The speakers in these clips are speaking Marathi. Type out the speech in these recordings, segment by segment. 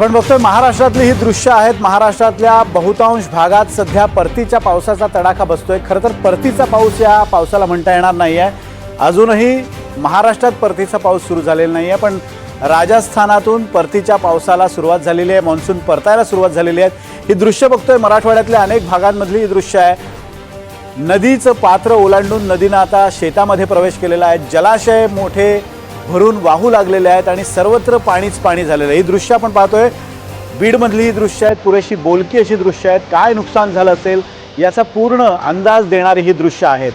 आपण बघतोय महाराष्ट्रातली ही दृश्य आहेत. महाराष्ट्रातल्या बहुतांश भागात सध्या परतीच्या पावसाचा तडाखा बसतोय. खरं तर परतीचा पाऊस या पावसाला म्हणता येणार नाही आहे अजूनही महाराष्ट्रात परतीचा पाऊस सुरू झालेला नाही आहे पण राजस्थानातून परतीच्या पावसाला सुरुवात झालेली आहे. मान्सून परतायला सुरुवात झालेली आहे. ही दृश्य बघतोय. मराठवाड्यातल्या अनेक भागांमधली ही दृश्य आहे. नदीचं पात्र ओलांडून नदीनं आता शेतामध्ये प्रवेश केलेला आहे. जलाशय मोठे भरून वाहू लागलेले आहेत आणि सर्वत्र पाणीच पाणी झालेलं आहे. ही दृश्य आपण पाहतोय. बीडमधली ही दृश्य आहेत पुरेशी बोलकी अशी दृश्य आहेत. काय नुकसान झालं असेल याचा पूर्ण अंदाज देणारी ही दृश्य आहेत.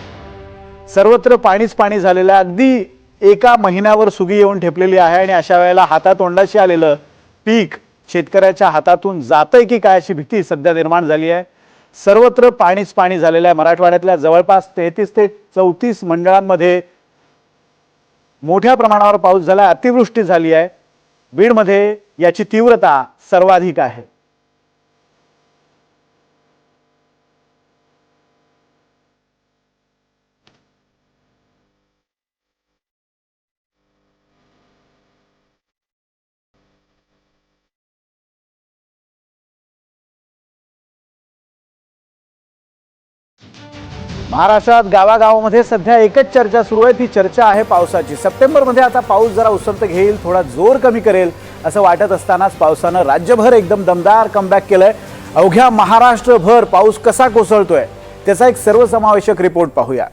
सर्वत्र पाणीच पाणी झालेलं आहे. अगदी एका महिन्यावर सुगी येऊन ठेपलेली आहे आणि अशा वेळेला हातातोंडाशी आलेलं पीक शेतकऱ्याच्या हातातून जातंय की काय अशी भीती सध्या निर्माण झाली आहे. सर्वत्र पाणीच पाणी झालेलं आहे. मराठवाड्यातल्या जवळपास तेहतीस ते चौतीस मंडळांमध्ये मोठ्या प्रमाणावर पाऊस झाला अतिवृष्टी झाली आहे. बीडमध्ये याची तीव्रता सर्वाधिक आहे. महाराष्ट्रात गावागावामध्ये सध्या एकच चर्चा सुरू आहे. ती चर्चा आहे पावसाची. सप्टेंबरमध्ये आता पाऊस जरा उसंत घेईल थोडा जोर कमी करेल असं वाटत असतानाच पावसानं राज्यभर एकदम दमदार कमबॅक केलं आहे अवघ्या महाराष्ट्रभर पाऊस कसा कोसळतोय त्याचा एक सर्वसमावेशक रिपोर्ट पाहूया.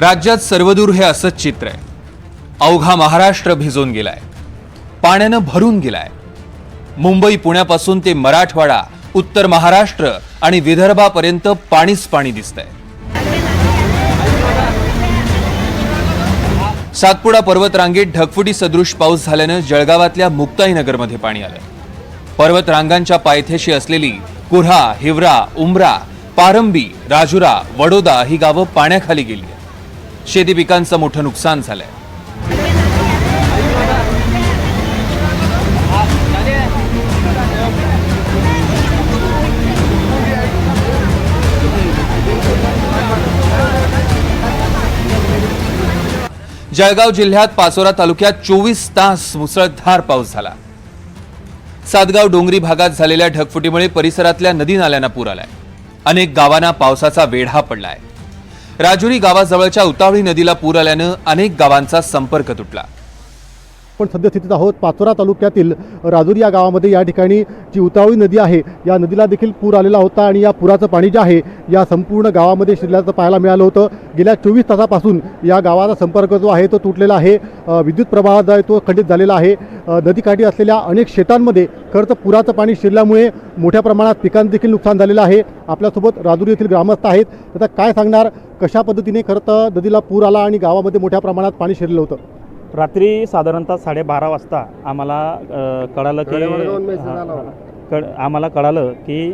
राज्यात सर्वदूर हे असंच चित्र आहे. अवघा महाराष्ट्र भिजून गेलाय. पाण्यानं भरून गेलाय. मुंबई पुण्यापासून ते मराठवाडा उत्तर महाराष्ट्र आणि विदर्भापर्यंत पाणीच पाणी दिसतंय. सातपुडा पर्वतरांगेत ढगफुटी सदृश पाऊस झाल्यानं जळगावातल्या मुक्ताईनगरमध्ये पाणी आलं पर्वतरांगांच्या पायथ्याशी असलेली कुऱ्हा हिवरा उमरा पारंबी राजुरा वडोदा ही गावं पाण्याखाली गेली शेती पिकांचं मोठं नुकसान झालंय. जळगाव जिल्ह्यात पाचोरा तालुक्यात चोवीस तास मुसळधार पाऊस झाला. सातगाव डोंगरी भागात झालेल्या ढगफुटीमुळे परिसरातल्या नदी नाल्यांना पूर आलाय. अनेक गावांना पावसाचा वेढा पडलाय. राजुरी गावाजवळच्या उतावळी नदीला पूर आल्यानं अनेक गावांचा संपर्क तुटला. आपण सद्यस्थितीत आहोत. पाचोरा तालुक्यातील राजुरी या गावामध्ये या ठिकाणी जी उतावळी नदी आहे या नदीला देखील पूर आलेला होता आणि या पुराचं पाणी जे आहे या संपूर्ण गावामध्ये शिरल्याचं पाहायला मिळालं होतं. गेल्या चोवीस तासापासून या गावाचा संपर्क जो आहे तो तुटलेला आहे. विद्युत प्रवाह जो आहे तो खंडित झालेला आहे. नदीकाठी असलेल्या अनेक शेतांमध्ये खरं तर पुराचं पाणी शिरल्यामुळे मोठ्या प्रमाणात पिकांचं देखील नुकसान झालेलं आहे. आपल्यासोबत राजुरी येथील ग्रामस्थ आहेत. आता काय सांगणार? कशा पद्धतीने खरं तर नदीला पूर आला आणि गावामध्ये मोठ्या प्रमाणात पाणी शिरलं होतं? रात्री साधारणतः साडेबारा वाजता आम्हाला कळालं की कळ आम्हाला कळालं की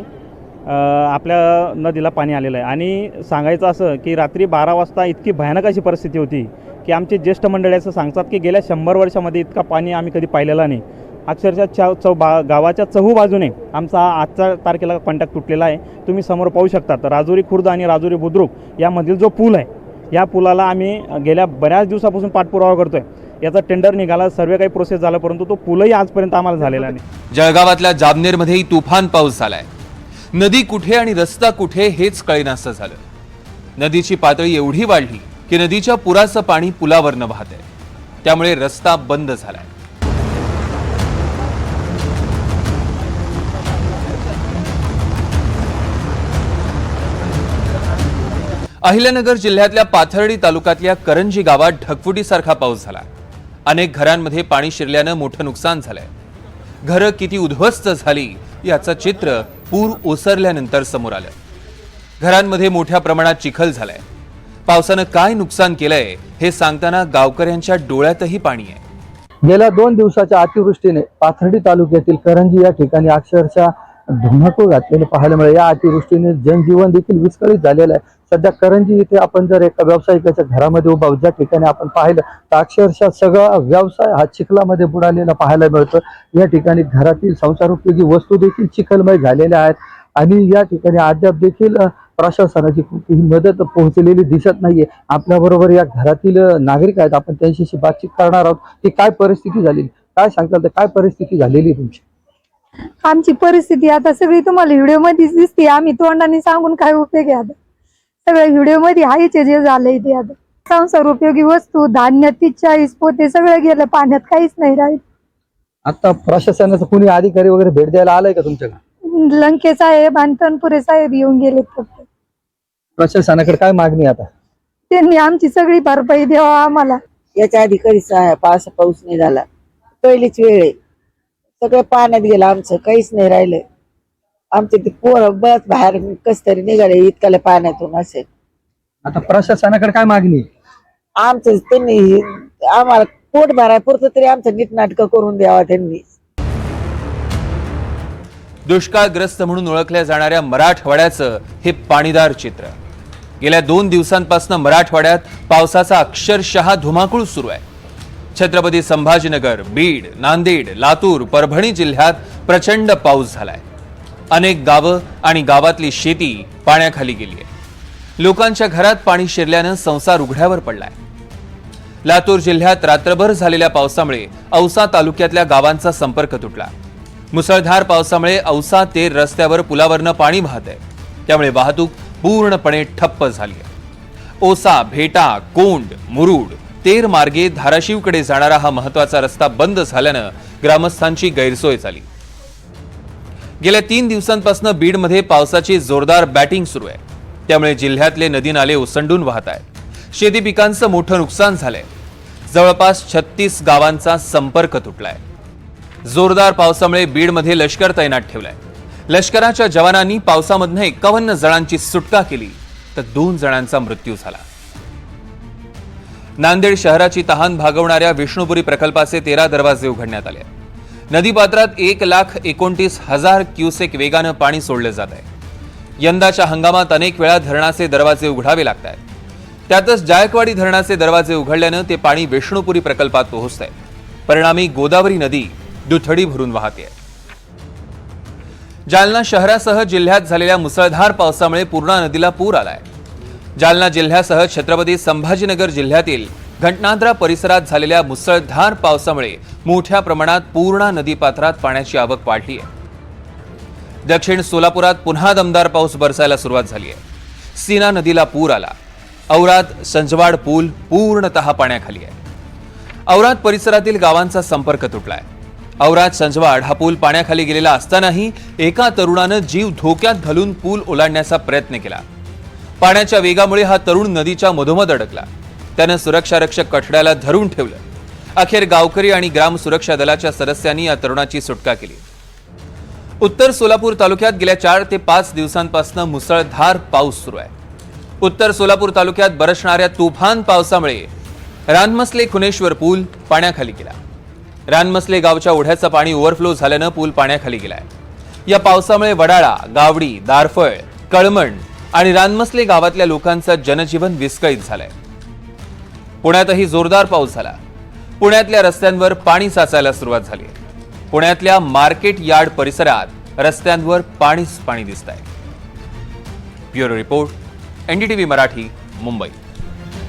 आपल्या नदीला पाणी आलेलं आहे. आणि सांगायचं असं की रात्री बारा वाजता इतकी भयानक अशी परिस्थिती होती की आमचे ज्येष्ठ मंडळी असं सांगतात की गेल्या शंभर वर्षामध्ये इतका पाणी आम्ही कधी पाहिलेला नाही. अक्षरशः चा चौ बा गावाच्या चहू बाजूने आमचा आजच्या तारखेला कॉन्टॅक्ट तुटलेला आहे. तुम्ही समोर पाहू शकता. तर राजुरी खुर्द आणि राजुरी बुद्रुक यामधील जो पूल आहे या पुलाला आम्ही गेल्या बऱ्याच दिवसापासून पाठपुरावा करतोय. याचा टेंडर निघाला सर्व काही प्रोसेस झाला परंतु तो पूलही आजपर्यंत आम्हाला झालेला नाही. जळगावातल्या जामनेरमध्येही तुफान पाऊस झालाय. नदी कुठे आणि रस्ता कुठे हेच कळेनासं झालं. नदीची पातळी एवढी वाढली की नदीच्या पुराचं पाणी पुलावरनं आहे त्यामुळे रस्ता बंद झालाय. अहिल्यानगर जिल्ह्यातल्या पाथर्डी तालुक्यातल्या करंजी गावात ढगफुटीसारखा पाऊस झाला. अनेक घरांमध्ये पाणी शिरल्यानं मोठं नुकसान झालंय. घरं किती उद्ध्वस्त झाली याचं चित्र पूर ओसरल्यानंतर समोर आलं. घरांमध्ये मोठ्या प्रमाणात चिखल झालाय. पावसानं काय नुकसान केलंय हे सांगताना गावकऱ्यांच्या डोळ्यातही पाणी आहे. गेल्या दोन दिवसाच्या अतिवृष्टीने पाथर्डी तालुक्यातील करंजी या ठिकाणी अक्षरशः धुमाकूळ घातलेले पाहायला मिळेल या अतिवृष्टीने जनजीवन देखील विस्कळीत झालेलं आहे. सध्या करंजी इथे आपण जर एका व्यावसायिकाच्या घरामध्ये उभा ज्या ठिकाणी आपण पाहिलं तर अक्षरशः सगळा व्यवसाय हा चिखलामध्ये बुडालेला पाहायला मिळतो. या ठिकाणी घरातील संसारोपयोगी वस्तू देखील चिखलमय झालेल्या आहेत आणि या ठिकाणी अद्याप देखील प्रशासनाची कुठलीही मदत पोहोचलेली दिसत नाहीये. आपल्याबरोबर या घरातील नागरिक आहेत. आपण त्यांच्याशी बातचीत करणार आहोत. की काय परिस्थिती झालेली? काय सांगताल? तर काय परिस्थिती झालेली आहे तुमची? आमची परिस्थिती आता सगळी तुम्हाला व्हिडिओ मध्येच दिसते. आम्ही तोंडाने सांगून काय उपयोग आहे आता? सगळं व्हिडिओमध्ये हायच जे झालंय ते आता. संसार उपयोगी वस्तू धान्य तीस चाळीस पोते सगळं गेलं. पाण्यात काहीच नाही राहील. आता प्रशासनाचं कोणी अधिकारी वगैरे भेट द्यायला आलाय का तुमच्याकडे? लंके साहेब आणि तनपुरे साहेब येऊन गेलेत फक्त. प्रशासनाकडे काय मागणी आता? त्यांनी आमची सगळी भरपाई द्यावा आम्हाला. याच्या आधी कधीच पाऊस नाही झाला. पहिलीच वेळ आहे. सगळं पाण्यात गेलं आमचं काहीच नाही राहिलं आमचे ते पोरं बस बाहेर कस तरी निघाले इतक्याला पाण्यातून असे. आता प्रशासनाकडे काय मागणी? आमचं त्यांनी आम्हाला पोट भरायपुरतं तरी आमचं नीटनाटकं करून द्यावा त्यांनी. दुष्काळग्रस्त म्हणून ओळखल्या जाणाऱ्या मराठवाड्याचं हे पाणीदार चित्र. गेल्या दोन दिवसांपासून मराठवाड्यात पावसाचा अक्षरशः धुमाकूळ सुरू आहे. छत्रपती संभाजीनगर बीड नांदेड लातूर परभणी जिल्ह्यात प्रचंड पाऊस झालाय. अनेक गावं आणि गावातली शेती पाण्याखाली गेली आहे. लोकांच्या घरात पाणी शिरल्यानं संसार उघड्यावर पडलाय. लातूर जिल्ह्यात रात्रभर झालेल्या पावसामुळे औसा तालुक्यातल्या गावांचा संपर्क तुटला. मुसळधार पावसामुळे औसा तेर रस्त्यावर पुलावरनं पाणी वाहत आहे. त्यामुळे वाहतूक पूर्णपणे ठप्प झाली आहे. ओसा भेटा कोंड मुरुड तेर मार्गे धाराशिवकडे जाणारा हा महत्त्वाचा रस्ता बंद झाल्यानं ग्रामस्थांची गैरसोय झाली. गेल्या तीन दिवसांपासून बीडमध्ये पावसाची जोरदार बॅटिंग सुरू आहे. त्यामुळे जिल्ह्यातले नदी नाले ओसंडून वाहत आहेत. शेती पिकांचं मोठं नुकसान झालंय. जवळपास छत्तीस गावांचा संपर्क तुटलाय. जोरदार पावसामुळे बीडमध्ये लष्कर तैनात ठेवलंय. लष्कराच्या जवानांनी पावसामधनं एकावन्न जणांची सुटका केली तर दोन जणांचा मृत्यू झाला. नांदेड शहराची तहान भागवणाऱ्या विष्णुपुरी प्रकल्पाचे तेरा दरवाजे उघडण्यात आले. नदीपात्रात एक लाख एकोणतीस हजार क्युसेक वेगानं पाणी सोडलं जात आहे. यंदाच्या हंगामात अनेक वेळा धरणाचे दरवाजे उघडावे लागत आहेत. त्यातच जायकवाडी धरणाचे दरवाजे उघडल्यानं ते पाणी विष्णुपुरी प्रकल्पात पोहोचत आहे परिणामी गोदावरी नदी दुथडी भरून वाहते जालना शहरासह जिल्ह्यात झालेल्या मुसळधार पावसामुळे पूर्णा नदीला पूर आलाय. जालना जिल्ह्यासह छत्रपती संभाजीनगर जिल्ह्यातील घटनांद्रा परिसरात झालेल्या मुसळधार पावसामुळे मोठ्या प्रमाणात पूर्णा नदीपात्रात पाण्याची आवक वाढली आहे. दक्षिण सोलापुरात पुन्हा दमदार पाऊस बरसायला सुरुवात झाली आहे. सीना नदीला पूर आला. औरात संजवाड पूल पूर्णतः पाण्याखाली आहे. औरात परिसरातील गावांचा संपर्क तुटलाय. औरात संजवाड हा पूल पाण्याखाली गेलेला असतानाही एका तरुणानं जीव धोक्यात घालून पूल ओलांडण्याचा प्रयत्न केला. पाण्याच्या वेगामुळे हा तरुण नदीच्या मधोमध अडकला. त्यानं सुरक्षा रक्षक कठड्याला धरून ठेवलं. अखेर गावकरी आणि ग्राम सुरक्षा दलाच्या सदस्यांनी या तरुणाची सुटका केली. उत्तर सोलापूर तालुक्यात गेल्या चार ते पाच दिवसांपासून मुसळधार पाऊस सुरू आहे. उत्तर सोलापूर तालुक्यात बरसणाऱ्या तुफान पावसामुळे रानमसले खुनेश्वर पूल पाण्याखाली गेला. रानमसले गावच्या ओढ्याचं पाणी ओव्हरफ्लो झाल्यानं पूल पाण्याखाली गेलाय. या पावसामुळे वडाळा गावडी दारफळ कळमण आणि रानमसले गावातल्या लोकांचं जनजीवन विस्कळीत झालंय. पुण्यातही जोरदार पाऊस झाला. पुण्यातल्या रस्त्यांवर पाणी साचायला सुरुवात झाली. पुण्यातल्या मार्केट यार्ड परिसरात रस्त्यांवर पाणीच पाणी दिसत आहे bureau report NDTV Marathi Mumbai.